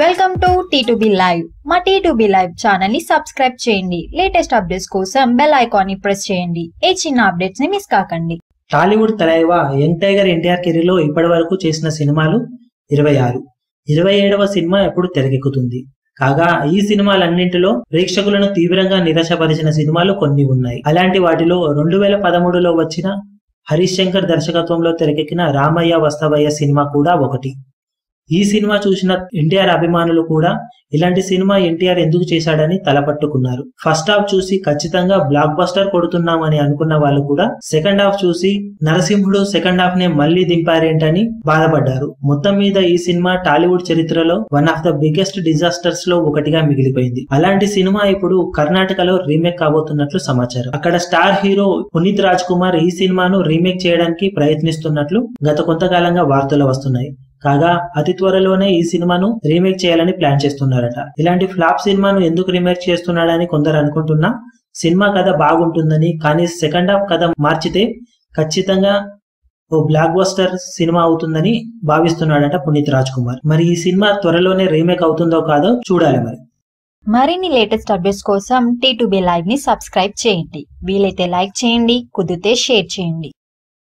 Welcome to T two B live మా T two B live ఛానల్ని subscribe చేయండి. Latest updates కోసం bell ఐకాన్ని ప్రెస్ చేయండి. ఏ చిన్న అప్డేట్స్ని మిస్ కాకండి. టాలీవుడ్ తలైవ యంగ్ టైగర్ ఎన్టీఆర్ కెరీర్లో ఇప్పటి వరకు చేసిన సినిమాలు? ఇరవై ఆరు. ఇరవై ఏడవ సినిమా ఎప్పుడు తెరకెక్కుతుంది? కాగా ఈ సినిమాలన్నింటిలో ప్రేక్షకులను తీవ్రంగా నిరాశపరిచిన సినిమాలు కొన్ని ఉన్నాయి. అలాంటి వాటిలో రెండు వేల పదమూడులో వచ్చిన హరీష్ శంకర్ దర్శకత్వంలో తెరకెక్కిన రామయ్య వస్తవయ్య సినిమా కూడా ఒకటి. ఈ సినిమా చూసిన ఎన్టీఆర్ అభిమానులు కూడా ఇలాంటి సినిమా ఎన్టీఆర్ ఎందుకు చేశాడని తలపట్టుకున్నారు ఫస్ట్ హాఫ్ చూసి ఖచ్చితంగా బ్లాక్ బస్టర్ కొడుతున్నామని అనుకున్న వాళ్ళు కూడా సెకండ్ హాఫ్ చూసి నరసింహుడు సెకండ్ హాఫ్ నే మళ్ళీ దింపారేంటని బాధపడ్డారు. మొత్తం మీద ఈ సినిమా టాలీవుడ్ చరిత్రలో వన్ ఆఫ్ ద బిగ్గెస్ట్ డిజాస్టర్స్లో ఒకటిగా మిగిలిపోయింది. అలాంటి సినిమా ఇప్పుడు కర్ణాటకలో రీమేక్ కాబోతున్నట్లు సమాచారం. అక్కడ స్టార్ హీరో పునీత్ రాజ్ కుమార్ ఈ సినిమాను రీమేక్ చేయడానికి ప్రయత్నిస్తున్నట్లు గత కొంతకాలంగా వార్తలు వస్తున్నాయి. కాగా అతి త్వరలోనే ఈ సినిమాను రీమేక్ చేయాలని ప్లాన్ చేస్తున్నారట. ఇలాంటి ఫ్లాప్ సినిమాను ఎందుకు రీమేక్ చేస్తున్నాడని కొందరు అనుకుంటున్నా సినిమా కథ బాగుంటుందని కానీ సెకండ్ హాఫ్ కథ మార్చితే ఖచ్చితంగా ఓ బ్లాక్ బస్టర్ సినిమా అవుతుందని భావిస్తున్నాడట పునీత్ రాజ్ కుమార్ మరి ఈ సినిమా త్వరలోనే రీమేక్ అవుతుందో కాదో చూడాలి మరి. మరిన్ని లేటెస్ట్ అప్డేట్స్ కోసం టీ టు బి లైవ్ని సబ్స్క్రైబ్ చేయండి. వీలైతే లైక్ చేయండి కుదిరితే షేర్ చేయండి.